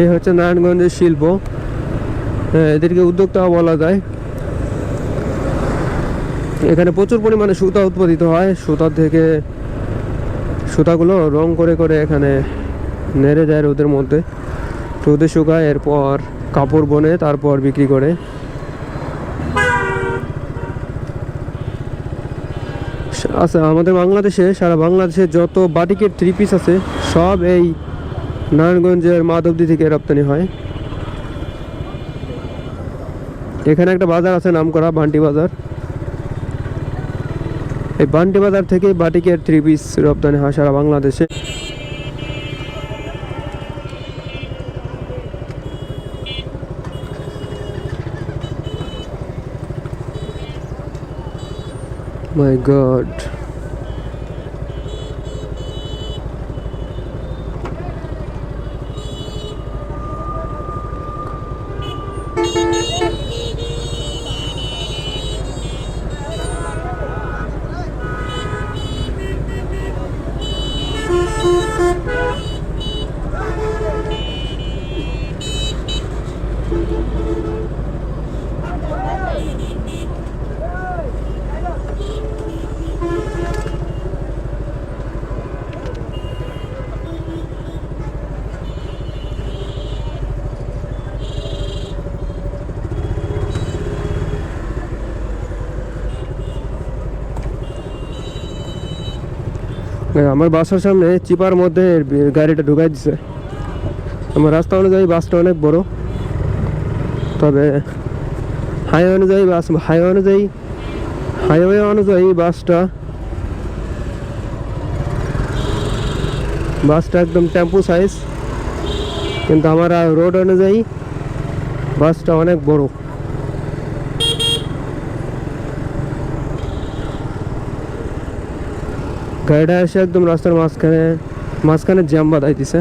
এই হচ্ছে নারায়ণগঞ্জের শিল্প। এদেরকে উদ্যোক্তাও বলা যায়। এখানে প্রচুর পরিমাণে সুতা উৎপাদিত হয়। সুতা থেকে সুতাগুলো রং করে করে এখানে নেড়ে যায় রোদের মধ্যে। রোদে শুকায়, এরপর কাপড় বনে, তারপর বিক্রি করে। আচ্ছা আমাদের বাংলাদেশে, সারা বাংলাদেশে যত বাটিকের থ্রি পিস আছে, সব এই নারায়ণগঞ্জের মাধবদী থেকে রপ্তানি হয়। এখানে একটা বাজার আছে, নাম করা বান্টি বাজার। এই বান্টি বাজার থেকেই বাটিকের থ্রি পিস রপ্তানি হয় সারা বাংলাদেশে। মাই God. আমার বাসার সামনে চিপার মধ্যে গাড়িটা ঢুকাই দিছে। আমার রাস্তা অনুযায়ী বাসটা অনেক বড়। তবে হাইওয়ে অনুযায়ী বাস, হাইওয়ে অনুযায়ী হাইওয়ে অনুযায়ী বাসটা বাসটা একদম টেম্পু সাইজ। কিন্তু আমার রোড অনুযায়ী বাসটা অনেক বড়। গাড়িটা এসে একদম রাস্তার মাঝখানে মাঝখানে জ্যাম বাঁধাই দিছে।